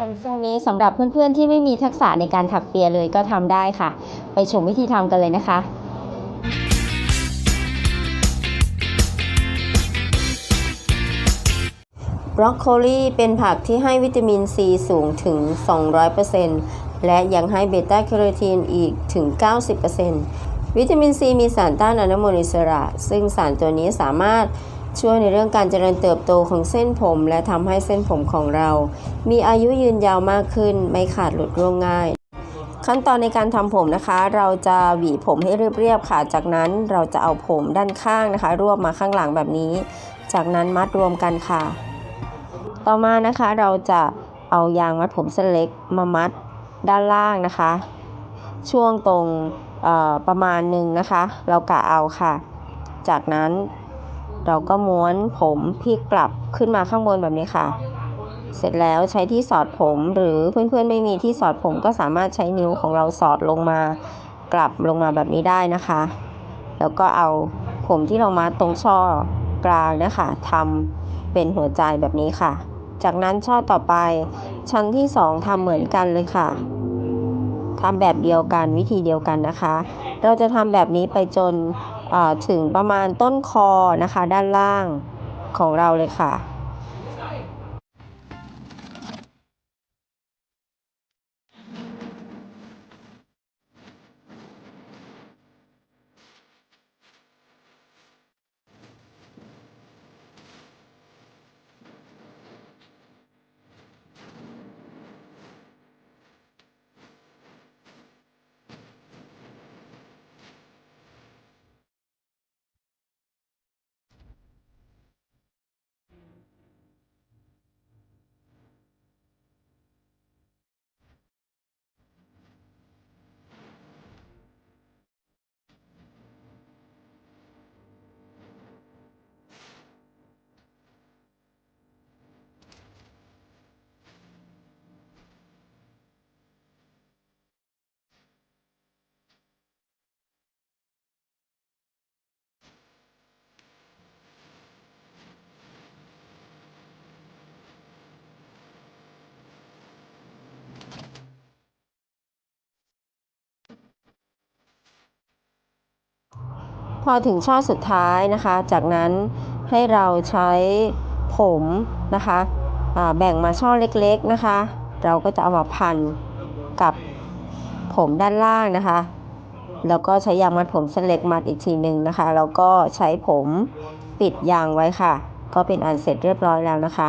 ตรงนี้สำหรับเพื่อนๆที่ไม่มีทักษะในการถักเปียเลยก็ทำได้ค่ะ ไปชมวิธีทำกันเลยนะคะบรอกโคลีเป็นผักที่ให้วิตามินซีสูงถึง 200%และยังให้เบต้าแคโรทีนอีกถึง 90%วิตามินซีมีสารต้านอนุมูลอิสระ ซึ่งสารตัวนี้สามารถ ช่วยในเรื่องการเจริญเติบโตของเส้นผม และทำให้เส้นผมของเรา มีอายุยืนยาวมากขึ้น ไม่ขาดหลุดร่วงง่าย ขั้นตอนในการทำผมนะคะ เราจะหวีผมให้เรียบๆค่ะ จากนั้นเราจะเอาผมด้านข้างนะคะ รวบมาข้างหลังแบบนี้ จากนั้นมัดรวมกันค่ะ ต่อมานะคะเราจะเอายางมัดผมเส้นเล็กมามัดด้านล่างนะคะ ช่วงตรงประมาณหนึ่งนะคะ เรากะเอาค่ะ จากนั้น เราก็ม้วนผมพลิกกลับขึ้นมาข้างบนแบบนี้ค่ะ เสร็จแล้วใช้ที่สอดผมหรือเพื่อนๆไม่มีที่สอดผมก็สามารถใช้นิ้วของเราสอดลงมากลับลงมาแบบนี้ได้นะคะ แล้วก็เอาผมที่เรามัดตรงช่อกลางนะคะทำเป็นหัวใจแบบนี้ค่ะ จากนั้นช่อต่อไปชั้นที่สองทำเหมือนกันเลยค่ะทำแบบเดียวกันวิธีเดียวกันนะคะ เราจะทำแบบนี้ไปจน ถึงประมาณต้นคอนะคะด้านล่างของเราเลยค่ะ พอถึงช่อสุดท้ายนะคะ จากนั้นให้เราใช้ผมนะคะแบ่งมาช่อเล็กๆนะคะ เราก็จะเอามาพันกับผมด้านล่างนะคะ แล้วก็ใช้ยางมัดผมเส้นเล็กมัดอีกทีหนึ่งนะคะ แล้วก็ใช้ผมปิดยางไว้ค่ะ ก็เป็นอันเสร็จเรียบร้อยแล้วนะคะ